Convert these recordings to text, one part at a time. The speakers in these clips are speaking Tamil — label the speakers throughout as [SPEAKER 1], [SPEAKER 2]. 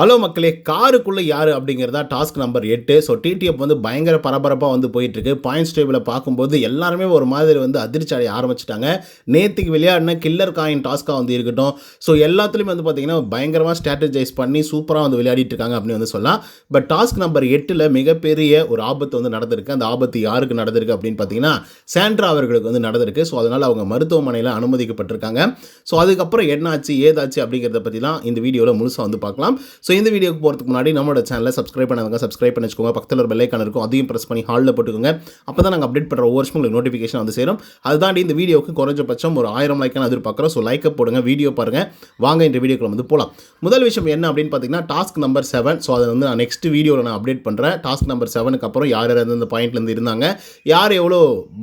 [SPEAKER 1] ஹலோ மக்களே காருக்குள்ளே யார் அப்படிங்கிறதா டாஸ்க் நம்பர் எட்டு. ஸோ டிடிஎஃப் வந்து பயங்கர பரபரப்பாக வந்து போயிட்டுருக்கு. பாயிண்ட்ஸ் டேபிளை பார்க்கும்போது எல்லாருமே ஒரு மாதிரி வந்து அதிர்ச்சி அடைய ஆரம்பிச்சிட்டாங்க. நேற்றுக்கு விளையாடின கில்லர் காயின் டாஸ்க்காக வந்து இருக்கட்டும். ஸோ எல்லாத்துலேயுமே வந்து பார்த்தீங்கன்னா பயங்கரமாக ஸ்ட்ராட்டஜைஸ் பண்ணி சூப்பராக வந்து விளையாடிட்டு இருக்காங்க அப்படின்னு வந்து சொல்லலாம். பட் டாஸ்க் நம்பர் எட்டில் மிகப்பெரிய ஒரு ஆபத்து வந்து நடந்திருக்கு. அந்த ஆபத்து யாருக்கு நடந்திருக்கு அப்படின்னு பார்த்தீங்கன்னா சாண்ட்ரா அவர்களுக்கு வந்து நடந்திருக்கு. ஸோ அதனால் அவங்க மருத்துவமனையில் அனுமதிக்கப்பட்டிருக்காங்க. ஸோ அதுக்கப்புறம் என்னாச்சு ஏதாச்சு அப்படிங்கிறத பற்றிலாம் இந்த வீடியோவில் முழுசாக வந்து பார்க்கலாம். ஸோ இந்த வீடியோக்கு போகிறதுக்கு முன்னாடி நம்மளோட சேனலை சப்ஸ்கிரைப் பண்ணாங்க சப்ஸ்கிரைப் பண்ணி வச்சுக்கோங்க. பக்கத்தில் ஒரு பெல்லைக்கான இருக்கும் அதையும் ப்ரெஸ் பண்ணி ஹாலில் போட்டுக்கோங்க. அப்போ தான் நாங்கள் அப்டேட் பண்ணுற ஒவ்வொரு வருஷமும் உங்களுக்கு நோட்டிஃபிகேஷன் வந்து சேரும். அதுதாண்டி இந்த வீடியோக்கு குறைஞ்சபட்சம் ஒரு ஆயிரம் லைக்கான எதிர்பார்க்குறோம். ஸோ லைக்கை போடுங்க வீடியோ பாருங்கள் வாங்க இந்த வீடியோக்குள்ள வந்து போகலாம் முதல் விஷயம் என்ன அப்படின்னு பார்த்தீங்கன்னா டாஸ்க் நம்பர் செவன் ஸோ அதை வந்து நான் நெக்ஸ்ட் வீடியோவில் நான் அப்டேட் பண்ணுறேன் டாஸ்க் நம்பர் செவனுக்கு அப்புறம் யார் யார் அந்த பாயிண்ட்லேருந்து இருந்தாங்க யார் எவ்வளோ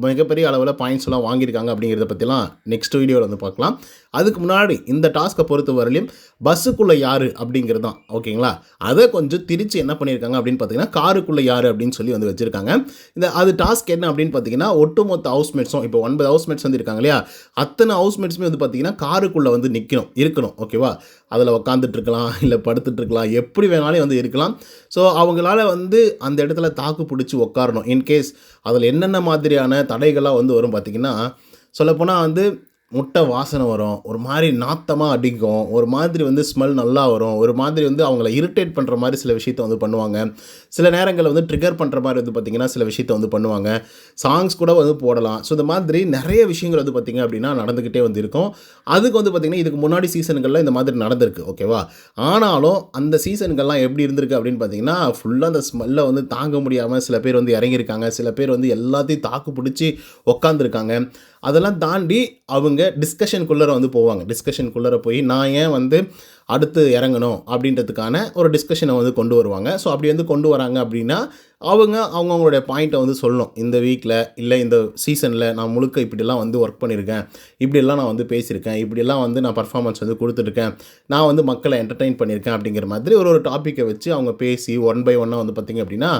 [SPEAKER 1] மிகப்பெரிய அளவில் பாயிண்ட்ஸ் எல்லாம் வாங்கியிருக்காங்க அப்படிங்கிறத பற்றிலாம் நெக்ஸ்ட் வீடியோவில் வந்து பார்க்கலாம். அதுக்கு முன்னாடி இந்த டாஸ்க்கை பொறுத்த வரையிலும் பஸ்ஸுக்குள்ளே யார் அப்படிங்கிறது தான் ஓகேங்களா? அதை கொஞ்சம் திரிச்சு என்ன பண்ணியிருக்காங்க அப்படின்னு பார்த்தீங்கன்னா காருக்குள்ளே யார் அப்படின்னு சொல்லி வந்து வச்சுருக்காங்க. இந்த அது டாஸ்க் என்ன அப்படின்னு பார்த்தீங்கன்னா ஒட்டுமொத்த ஹவுஸ்மேட்ஸும் இப்போ ஒன்பது ஹவுஸ்மேட்ஸ் வந்து இருக்காங்க இல்லையா? அத்தனை ஹவுஸ்மேட்ஸுமே வந்து பார்த்தீங்கன்னா காருக்குள்ளே வந்து நிற்கணும் இருக்கணும் ஓகேவா? அதில் உக்காந்துட்டு இருக்கலாம் இல்லை படுத்துட்டு இருக்கலாம் எப்படி வேணாலும் வந்து இருக்கலாம். ஸோ அவங்களால வந்து அந்த இடத்துல தாக்கு பிடிச்சி உட்காரணும் இன்கேஸ் அதில் என்னென்ன மாதிரியான தடைகளாக வந்து வரும் பார்த்தீங்கன்னா சொல்லப்போனால் வந்து முட்டை வாசனை வரும் ஒரு மாதிரி நாத்தமாக அடிக்கும் ஒரு மாதிரி வந்து ஸ்மெல் நல்லா வரும் ஒரு மாதிரி வந்து அவங்கள இரிட்டேட் பண்ணுற மாதிரி சில விஷயத்த வந்து பண்ணுவாங்க. சில நேரங்களில் வந்து ட்ரிகர் பண்ணுற மாதிரி வந்து பார்த்திங்கன்னா சில விஷயத்த வந்து பண்ணுவாங்க. சாங்ஸ் கூட வந்து போடலாம். ஸோ இந்த மாதிரி நிறைய விஷயங்கள் வந்து பார்த்திங்க அப்படின்னா நடந்துக்கிட்டே வந்து இருக்கும். அதுக்கு வந்து பார்த்திங்கன்னா இதுக்கு முன்னாடி சீசன்களில் இந்த மாதிரி நடந்திருக்கு ஓகேவா ஆனாலும் அந்த சீசன்கள்லாம் எப்படி இருந்திருக்கு அப்படின்னு பார்த்தீங்கன்னா ஃபுல்லாக அந்த ஸ்மெல்லை வந்து தாங்க முடியாமல் சில பேர் வந்து இறங்கியிருக்காங்க. சில பேர் வந்து எல்லாத்தையும் தாக்கு பிடிச்சி உக்காந்துருக்காங்க. அதெல்லாம் தாண்டி அவங்க டிஸ்கஷனுக்குள்ளே வந்து போவாங்க. டிஸ்கஷனுக்குள்ளே போய் நான் ஏன் வந்து அடுத்து இறங்கணும் அப்படின்றதுக்கான ஒரு டிஸ்கஷனை வந்து கொண்டு வருவாங்க. ஸோ அப்படி வந்து கொண்டு வராங்க அப்படின்னா அவங்க அவங்கவுங்களுடைய பாயிண்ட்டை வந்து சொல்லணும். இந்த வீக்கில் இல்லை இந்த சீசனில் நான் முழுக்க இப்படிலாம் வந்து ஒர்க் பண்ணியிருக்கேன் இப்படிலாம் நான் வந்து பேசியிருக்கேன். இப்படிலாம் வந்து நான் பர்ஃபார்மன்ஸ் வந்து கொடுத்துருக்கேன். நான் வந்து மக்களை என்டர்டெயின் பண்ணியிருக்கேன் அப்படிங்கிற மாதிரி ஒரு ஒரு டாப்பிக்கை வச்சு அவங்க பேசி ஒன் பை ஒன்னாக வந்து பார்த்திங்க அப்படின்னா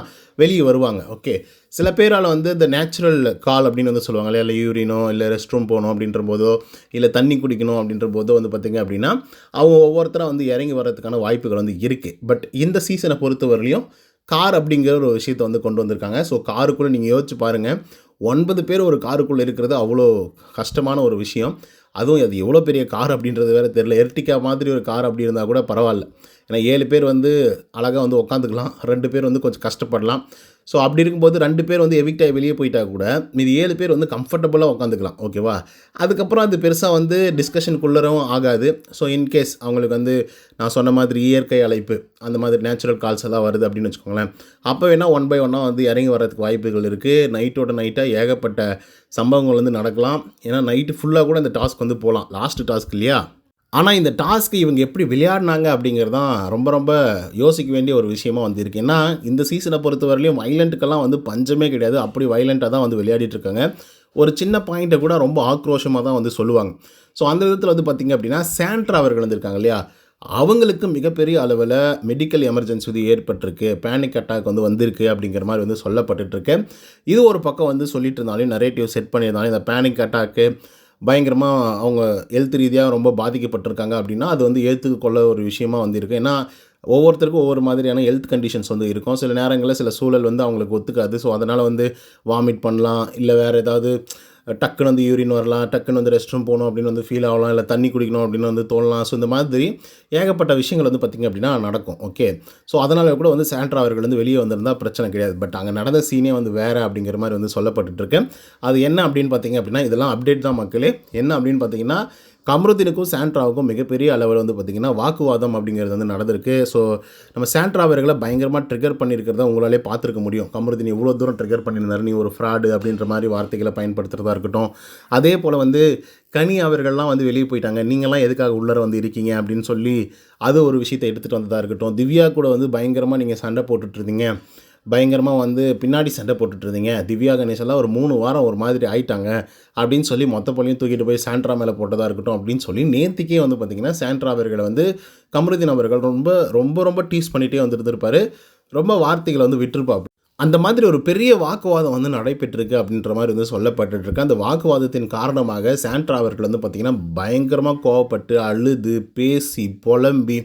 [SPEAKER 1] வெளியே வருவாங்க. ஓகே சில பேரால் வந்து இந்த நேச்சுரல் கால் அப்படின்னு வந்து சொல்லுவாங்க இல்லை யூரினோ இல்லை ரெஸ்ட் ரூம் போகணும் அப்படின்ற போதோ இல்லை தண்ணி குடிக்கணும் அப்படின்ற போதோ வந்து பார்த்திங்க அப்படின்னா அவங்க ஒவ்வொருத்தராக வந்து இறங்கி வர்றதுக்கான வாய்ப்புகள் வந்து இருக்குது பட் இந்த சீசனை பொறுத்தவரையிலையும் கார் அப்படிங்கிற ஒரு விஷயத்தை வந்து கொண்டு வந்திருக்காங்க. ஸோ காருக்குள்ளே நீங்கள் யோசிச்சு பாருங்கள் ஒன்பது பேர் ஒரு காருக்குள்ளே இருக்கிறது அவ்வளோ கஷ்டமான ஒரு விஷயம். அதுவும் அது எவ்வளோ பெரிய கார் அப்படின்றது வேறு தெரில எர்டிகா மாதிரி ஒரு கார் அப்படி இருந்தால் கூட பரவாயில்ல. ஏன்னா ஏழு பேர் வந்து அழகாக வந்து உட்காந்துக்கலாம் ரெண்டு பேர் வந்து கொஞ்சம் கஷ்டப்படலாம். ஸோ அப்படி இருக்கும்போது ரெண்டு பேர் வந்து எவிக்டாக ஆகி வெளியே போயிட்டா கூட மீதி ஏழு பேர் வந்து கம்ஃபர்டபுளாக உட்காந்துக்கலாம் ஓகேவா அதுக்கப்புறம் அது பெருசாக வந்து டிஸ்கஷனுக்குள்ளரும் ஆகாது. ஸோ இன்கேஸ் அவங்களுக்கு வந்து நான் சொன்ன மாதிரி இயற்கை அழைப்பு அந்த மாதிரி நேச்சுரல் கால்ஸ் எல்லாம் வருது அப்படின்னு வச்சுக்கோங்களேன். அப்போ வேணால் ஒன் பை ஒன்னாக வந்து இறங்கி வர்றதுக்கு வாய்ப்புகள் இருக்குது நைட்டோட நைட்டாக ஏகப்பட்ட சம்பவங்கள் வந்து நடக்கலாம். ஏன்னா நைட்டு ஃபுல்லாக கூட இந்த டாஸ்க் வந்து போகலாம் லாஸ்ட்டு டாஸ்க் இல்லையா? ஆனால் இந்த டாஸ்க்கு இவங்க எப்படி விளையாடினாங்க அப்படிங்கிறது தான் ரொம்ப ரொம்ப யோசிக்க வேண்டிய ஒரு விஷயமா வந்திருக்கு. ஏன்னா இந்த சீசனை பொறுத்தவரையிலையும் வைலண்ட்டுக்கெல்லாம் வந்து பஞ்சமே கிடையாது. அப்படி வைலண்ட்டாக தான் வந்து விளையாடிட்டு இருக்காங்க. ஒரு சின்ன பாயிண்ட்டை கூட ரொம்ப ஆக்ரோஷமாக தான் வந்து சொல்லுவாங்க. ஸோ அந்த விதத்தில் வந்து பார்த்திங்க அப்படின்னா சாண்ட்ரா அவர்கள் வந்திருக்காங்க இல்லையா? அவங்களுக்கு மிகப்பெரிய அளவில் மெடிக்கல் எமர்ஜென்சி வந்து ஏற்பட்டிருக்கு. பேனிக் அட்டாக் வந்து வந்திருக்கு அப்படிங்கிற மாதிரி வந்து சொல்லப்பட்டுருக்கு இது ஒரு பக்கம் வந்து சொல்லிட்டு இருந்தாலும் நரேட்டிவ் செட் பண்ணியிருந்தாலும் இந்த பேனிக் அட்டாக்கு பயங்கரமாக அவங்க ஹெல்த் ரீதியாக ரொம்ப பாதிக்கப்பட்டிருக்காங்க அப்படின்னா அது வந்து ஏற்றுக்கொள்ள ஒரு விஷயமா வந்து இருக்குது ஏன்னா ஒவ்வொருத்தருக்கும் ஒவ்வொரு மாதிரியான ஹெல்த் கண்டிஷன்ஸ் வந்து இருக்கும். சில நேரங்களில் சில சூழல் வந்து அவங்களுக்கு ஒத்துக்காது. ஸோ அதனால் வந்து வாமிட் பண்ணலாம். இல்லை வேறு ஏதாவது டக்குன்னு வந்து யூரின் வரலாம் டக்குன்னு வந்து ரெஸ்ட் ரூம் போகணும் அப்படின்னு வந்து ஃபீல் ஆகலாம் இல்லை தண்ணி குடிக்கணும் அப்படின்னு வந்து தோணலாம். ஸோ இந்த மாதிரி ஏகப்பட்ட விஷயங்கள் வந்து பார்த்திங்க அப்படின்னா நடக்கும் ஓகே ஸோ அதனால் கூட வந்து சாண்ட்ரா அவர்கள் வந்து வெளியே வந்திருந்தால் பிரச்சனை கிடையாது. பட் அங்கே நடந்த சீனே வந்து வேறு அப்படிங்கிற மாதிரி வந்து சொல்லப்பட்டுருக்கு அது என்ன அப்படின்னு பார்த்தீங்க அப்படின்னா இதெல்லாம் அப்டேட் தான் மக்களே. என்ன அப்படின்னு பார்த்தீங்கன்னா கமருதீனுக்கும் சாண்ட்ராவுக்கும் மிகப்பெரிய அளவில் வந்து பார்த்திங்கன்னா வாக்குவாதம் அப்படிங்கிறது வந்து நடந்திருக்கு. ஸோ நம்ம சாண்ட்ரா அவர்களை பயங்கரமாக ட்ரிகர் பண்ணியிருக்கிறத உங்களாலே பார்த்துருக்க முடியும். கமருதீன் இவ்வளோ தூரம் ட்ரிகர் பண்ணியிருந்தாரு நீ ஒரு ஃப்ராடு அப்படின்ற மாதிரி வார்த்தைகளை பயன்படுத்துகிறதா இருக்கட்டும். அதே போல் வந்து கனி அவர்கள்லாம் வந்து வெளியே போயிட்டாங்க. நீங்களாம் எதுக்காக உள்ளர வந்து இருக்கீங்க அப்படின்னு சொல்லி அது ஒரு விஷயத்தை எடுத்துகிட்டு வந்ததாக இருக்கட்டும். திவ்யா கூட வந்து பயங்கரமாக நீங்கள் சண்டை போட்டுட்ருந்தீங்க பயங்கரமாக வந்து பின்னாடி சண்டை போட்டுட்டு இருந்தீங்க திவ்யா கணேஷெல்லாம் ஒரு மூணு வாரம் ஒரு மாதிரி ஆயிட்டாங்க. அப்படின்னு சொல்லி மொத்த பள்ளியும் தூக்கிட்டு போய் சாண்ட்ரா மேலே போட்டதாக இருக்கட்டும் அப்படின்னு சொல்லி நேற்றுக்கே வந்து பார்த்திங்கன்னா சாண்ட்ரா அவர்களை வந்து கமருதீன் அவர்கள் ரொம்ப ரொம்ப ரொம்ப டீஸ் பண்ணிகிட்டே வந்துருந்துருப்பார். ரொம்ப வார்த்தைகளை வந்து விட்டுருப்பாப்பு அந்த மாதிரி ஒரு பெரிய வாக்குவாதம் வந்து நடைபெற்றிருக்கு அப்படின்ற மாதிரி வந்து சொல்லப்பட்டுருக்கு அந்த வாக்குவாதத்தின் காரணமாக சாண்ட்ரா அவர்கள் வந்து பார்த்திங்கன்னா பயங்கரமாக கோவப்பட்டு அழுது பேசி புலம்பி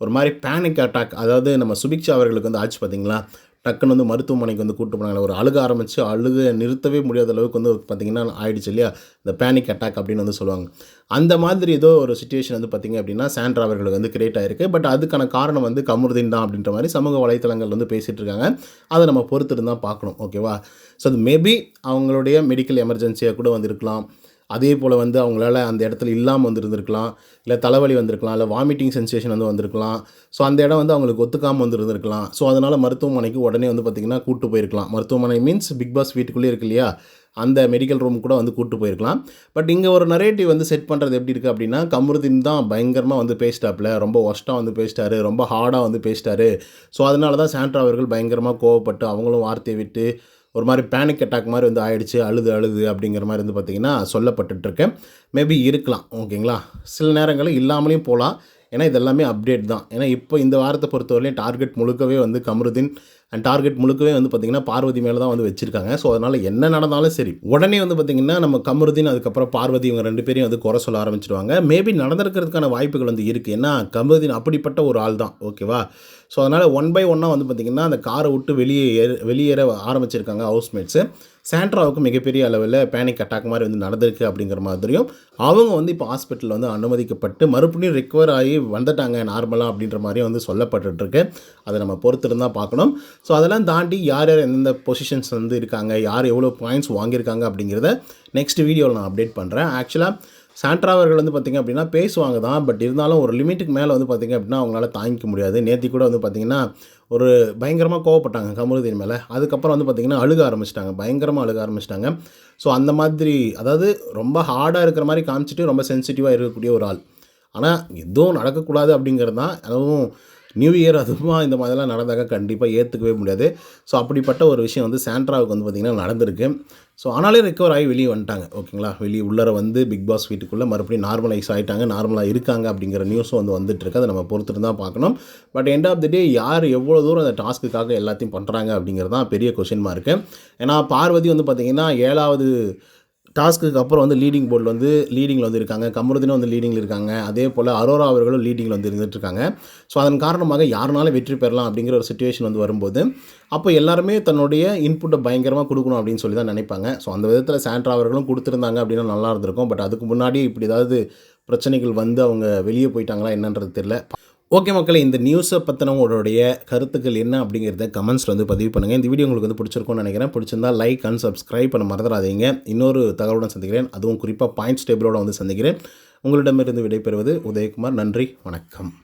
[SPEAKER 1] ஒரு மாதிரி பேனிக் அட்டாக் அதாவது நம்ம சுபிக்ஷா அவர்களுக்கு வந்து ஆச்சு பார்த்தீங்களா டக்குன்னு வந்து மருத்துவமனைக்கு வந்து கூப்பிட்டு போனாங்க ஒரு அழுக ஆரம்பித்து அழுக நிறுத்தவே முடியாத அளவுக்கு வந்து பார்த்திங்கன்னா ஆயிடுச்சு இல்லையா? இந்த பேனிக் அட்டாக் அப்படின்னு வந்து சொல்லுவாங்க. அந்த மாதிரி ஏதோ ஒரு சுச்சுவேஷன் வந்து பார்த்திங்க அப்படின்னா சாண்ட்ரா அவர்களுக்கு வந்து கிரியேட் ஆயிருக்கு. பட் அதுக்கான காரணம் வந்து கமருதீன் தான் அப்படின்ற மாதிரி சமூக வலைத்தளங்கள் வந்து பேசிகிட்டு இருக்காங்க. அதை நம்ம பொறுத்துட்டு தான் பார்க்கணும் ஓகேவா ஸோ அது மேபி அவங்களுடைய மெடிக்கல் எமர்ஜென்சியாக கூட வந்திருக்கலாம் அதே போல் வந்து அவங்களால அந்த இடத்துல இல்லாமல் வந்துருந்துருக்கலாம் இல்லை தலைவலி வந்திருக்கலாம் இல்லை வாமிட்டிங் சென்சேஷன் வந்து வந்திருக்கலாம். ஸோ அந்த இடம் வந்து அவங்களுக்கு ஒத்துக்காமல் வந்துருந்துருக்கலாம். ஸோ அதனால் மருத்துவமனைக்கு உடனே வந்து பார்த்திங்கன்னா கூட்டு போயிருக்கலாம். மருத்துவமனை மீன்ஸ் பிக் பாஸ் வீட்டுக்குள்ளே இருக்கு இல்லையா? அந்த மெடிக்கல் ரூம் கூட வந்து கூட்டு போயிருக்கலாம். பட் இங்கே ஒரு நரேட்டிவ் வந்து செட் பண்ணுறது எப்படி இருக்குது அப்படின்னா கமருதீன் தான் பயங்கரமாக வந்து பேசிட்டாப்ல ரொம்ப ஒஸ்ட்டாக வந்து பேசிட்டாரு. ரொம்ப ஹார்டாக வந்து பேசிட்டாரு. ஸோ அதனால தான் சாண்ட்ரா அவர்கள் பயங்கரமாக கோவப்பட்டு அவங்களும் வார்த்தையை விட்டு ஒரு மாதிரி பேனிக் அட்டாக் மாதிரி வந்து ஆயிடுச்சு அழுது அழுது அப்படிங்கிற மாதிரி வந்து பார்த்திங்கன்னா சொல்லப்பட்டுருக்கேன் மேபி இருக்கலாம் ஓகேங்களா? சில நேரங்களில் இல்லாமலேயும் போகலாம். ஏன்னா இதெல்லாமே அப்டேட் தான். ஏன்னா இப்போ இந்த வாரத்தை பொறுத்தவரையிலையும் டார்கெட் முழுக்கவே வந்து கமருதீன் அண்ட் டார்கெட் முழுக்கவே வந்து பார்த்திங்கன்னா பார்வதி மேலே தான் வந்து வச்சுருக்காங்க. ஸோ அதனால் என்ன நடந்தாலும் சரி உடனே வந்து பார்த்திங்கன்னா நம்ம கமருதீன் அதுக்கப்புறம் பார்வதி இவங்க ரெண்டு பேரையும் வந்து குறை சொல்ல ஆரம்பிச்சிடுவாங்க மேபி நடந்திருக்கிறதுக்கான வாய்ப்புகள் வந்து இருக்குது ஏன்னா கமருதீன் அப்படிப்பட்ட ஒரு ஆள் தான் ஓகேவா? ஸோ அதனால் ஒன் பை ஒன்னாக வந்து பார்த்திங்கன்னா அந்த காரை விட்டு வெளியே ஏற வெளியேற ஆரம்பிச்சிருக்காங்க ஹவுஸ்மேட்ஸு சாண்ட்ராவுக்கு மிகப்பெரிய அளவில் பேனிக் அட்டாக் மாதிரி வந்து நடந்திருக்கு அப்படிங்கிற மாதிரியும் அவங்க வந்து இப்போ ஹாஸ்பிட்டலில் வந்து அனுமதிக்கப்பட்டு மறுபடியும் ரிக்கவர் ஆகி வந்துட்டாங்க நார்மலாக அப்படின்ற மாதிரியும் வந்து சொல்லப்பட்டுருக்கு அதை நம்ம பொறுத்திருந்தால் பார்க்கணும். ஸோ அதெல்லாம் தாண்டி யார் யார் எந்தெந்த பொசிஷன்ஸ் வந்து இருக்காங்க யார் எவ்வளோ பாயிண்ட்ஸ் வாங்கியிருக்காங்க அப்படிங்கிறத நெக்ஸ்ட் வீடியோவில் நான் அப்டேட் பண்ணுறேன் ஆக்சுவலாக சாண்ட்ரா அவர்கள் வந்து பார்த்திங்க அப்படின்னா பேசுவாங்க தான் பட் இருந்தாலும் ஒரு லிமிட்டுக்கு மேலே வந்து பார்த்திங்க அப்படின்னா அவங்களால தாங்கிக்க முடியாது. நேற்று கூட வந்து பார்த்திங்கன்னா ஒரு பயங்கரமாக கோவப்பட்டாங்க கமருதீன் மேலே. அதுக்கப்புறம் வந்து பார்த்திங்கன்னா அழுக ஆரம்பிச்சிட்டாங்க பயங்கரமாக அழுக ஆரம்பிச்சிட்டாங்க. ஸோ அந்த மாதிரி அதாவது ரொம்ப ஹார்டாக இருக்கிற மாதிரி காமிச்சிட்டு ரொம்ப சென்சிட்டிவாக இருக்கக்கூடிய ஒரு ஆள். ஆனால் எதுவும் நடக்கக்கூடாது அப்படிங்கிறது தான் அதுவும் நியூ இயர் அதுவும் இந்த மாதிரிலாம் நடந்தாக்க கண்டிப்பாக ஏற்றுக்கவே முடியாது. ஸோ அப்படிப்பட்ட ஒரு விஷயம் வந்து சாண்ட்ராவுக்கு வந்து பார்த்திங்கன்னா நடந்திருக்கு. ஸோ ஆனாலே ரெக்கவர் ஆகி வெளியே வந்துட்டாங்க. ஓகேங்களா? வெளியே உள்ளர வந்து பிக் பாஸ் வீட்டுக்குள்ளே மறுபடியும் நார்மலைஸ் ஆகிட்டாங்க நார்மலாக இருக்காங்க அப்படிங்கிற நியூஸும் வந்து வந்துட்டுருக்கு அதை நம்ம பொறுத்துட்டு தான் பார்க்கணும். But end of the day யார் எவ்வளோ தூரம் அந்த டாஸ்க்குக்காக எல்லாத்தையும் பண்ணுறாங்க அப்படிங்கிறது தான் பெரிய கொஷின் மார்க்கு ஏன்னா பார்வதி வந்து பார்த்திங்கன்னா ஏழாவது டாஸ்க்குக்கு அப்புறம் வந்து லீடிங் போர்டில் வந்து லீடிங்கில் வந்து இருக்காங்க கமருதினும் வந்து லீடிங்கில் இருக்காங்க. அதே போல் அரோரா அவர்களும் லீடிங்கில் வந்து இருந்துட்டு இருக்காங்க. ஸோ அதன் காரணமாக யாருனாலும் வெற்றி பெறலாம் அப்படிங்கிற ஒரு சுச்சுவேஷன் வந்து வரும்போது அப்போ எல்லாருமே தன்னுடைய இன்புட்டை பயங்கரமாக கொடுக்கணும் அப்படின்னு சொல்லி தான் நினைப்பாங்க. ஸோ அந்த விதத்தில் சாண்ட்ரா அவர்களும் கொடுத்துருந்தாங்க அப்படின்னா நல்லா இருந்திருக்கும். பட் அதுக்கு முன்னாடி இப்படி ஏதாவது பிரச்சனைகள் வந்து அவங்க வெளியே போயிட்டாங்களா என்னன்றது தெரியல. ஓகே மக்களை இந்த நியூஸை பற்றினவங்களுடைய கருத்துக்கள் என்ன அப்படிங்கிறத கமெண்ட்ஸில் வந்து பதிவு பண்ணுங்கள் இந்த வீடியோ உங்களுக்கு வந்து பிடிச்சிருக்கும்னு நினைக்கிறேன். பிடிச்சிருந்தா லைக் அண்ட் சப்ஸ்கிரைப் பண்ண மறந்துடாதீங்க. இன்னொரு தகவலுடன் சந்திக்கிறேன். அதுவும் குறிப்பாக பாயிண்ட்ஸ் டேபிளோட வந்து சந்திக்கிறேன். உங்களிடமிருந்து விடைபெறுவது உதயகுமார். நன்றி. வணக்கம்.